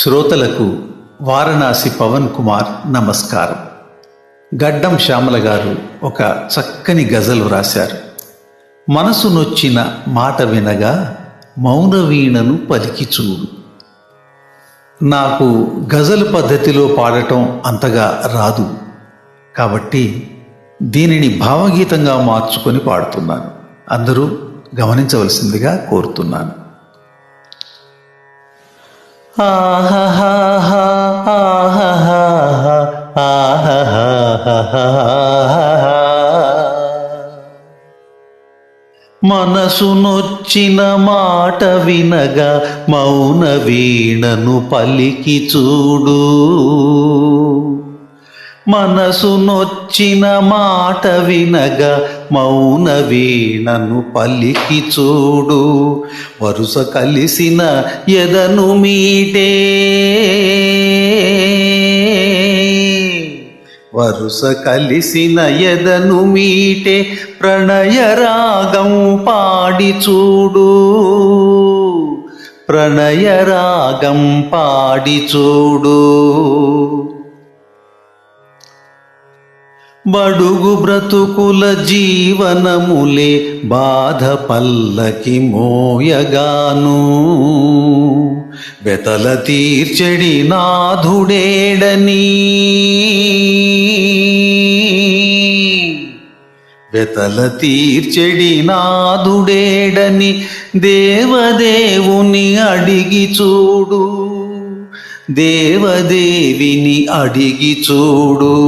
శ్రోతలకు వారణాసి పవన్ కుమార్ నమస్కారం. గడ్డం శ్యామల గారు ఒక చక్కని గజలు రాశారు మనసు నొచ్చిన మాట వినగా మౌనవీణను పలికి చూడు. నాకు గజల్ పద్ధతిలో పాడటం అంతగా రాదు. కాబట్టి దీనిని భావగీతంగా మార్చుకొని పాడుతున్నాను. అందరూ గమనించవలసిందిగా కోరుతున్నాను. మనసు నొచ్చిన మాట వినగా మౌన వీణను పలికి చూడు. మనసు నొచ్చిన మాట వినగా మౌన వీణను పలికి చూడు. వరుస కలిసిన ఎదను మీటే. వరుస కలిసిన ఎదను మీటే ప్రణయ రాగం పాడి చూడు. ప్రణయ రాగం పాడి చూడు. బడుగు బ్రతుకుల జీవనములే బాధ పల్లకి మోయగాను. వెతల తీర్చడి నాధుడేడని వెతల తీర్చెడి నాదుడేడని దేవదేవుని అడిగి చూడు. దేవదేవిని అడిగి చూడు.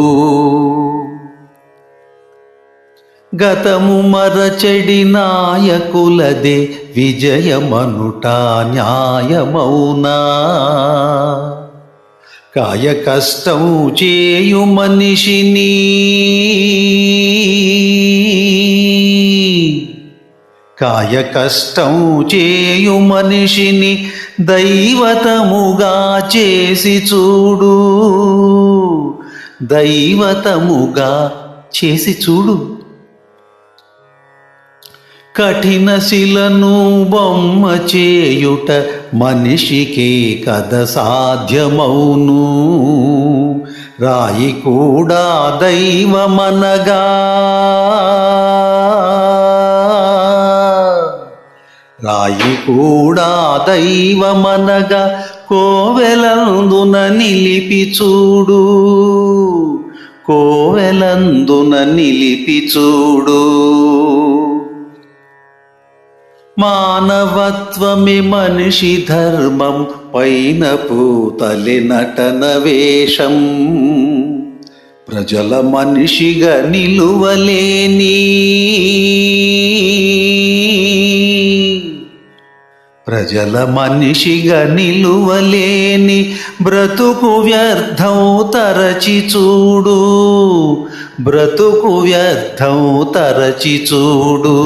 గతము మరచెడి నాయకులదే విజయమనుట న్యాయమౌనా? కాయ కష్టం చేయు మనిషిని కాయ కష్టం చేయు మనిషిని దైవతముగా చేసి చూడు. దైవతముగా చేసి చూడు. కఠిన శిలను బొమ్మ చేయుట మనిషికే కథ సాధ్యమౌను. రాయి కూడా దైవమనగా. రాయి కూడా దైవమనగా కోవెలందున నిలిపి చూడు. కోవెలందున నిలిపి చూడు. మానవత్వమి మనిషి ధర్మం పైన పూతలి నటన వేషం. ప్రజల మనిషిగా నిలువలేని ప్రజల మనిషిగా నిలువలేని బ్రతుకు వ్యర్థం తరచి చూడు బ్రతుకు వ్యర్థం తరచి చూడు.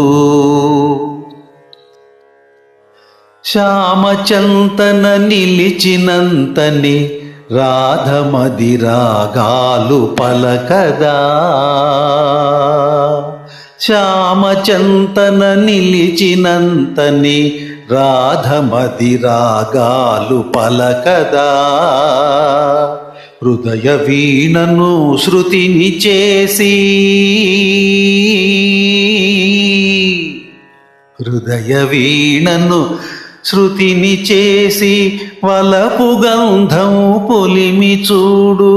శ్యామచంతన నిలిచినంతని రాధమది రాగాలు పలకదా. శ్యామచంతన నిలిచినంతని రాధమది రాగాలు పలకదా. హృదయ వీణను శృతిని చేసి హృదయ వీణను శృతిని చేసి వలపు గంధం పొలిమి చూడు.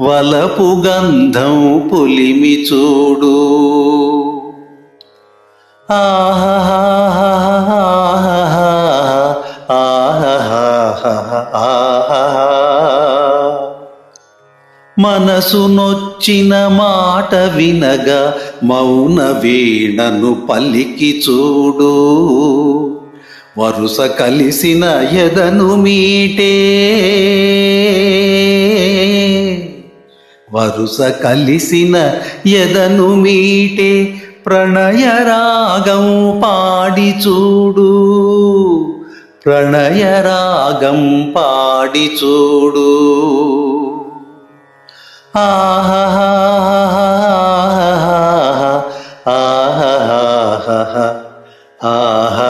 వలపు గంధం పొలిమి చూడు. ఆహా మనసు నొచ్చిన మాట వినగా మౌన వీణను పలికి చూడు. వరుస కలిసిన ఎదను మీటే. వరుస కలిసిన ఎదను మీటే ప్రణయరాగం పాడి చూడు. ప్రణయరాగం పాడి చూడు. ఆహా ఆహా ఆహా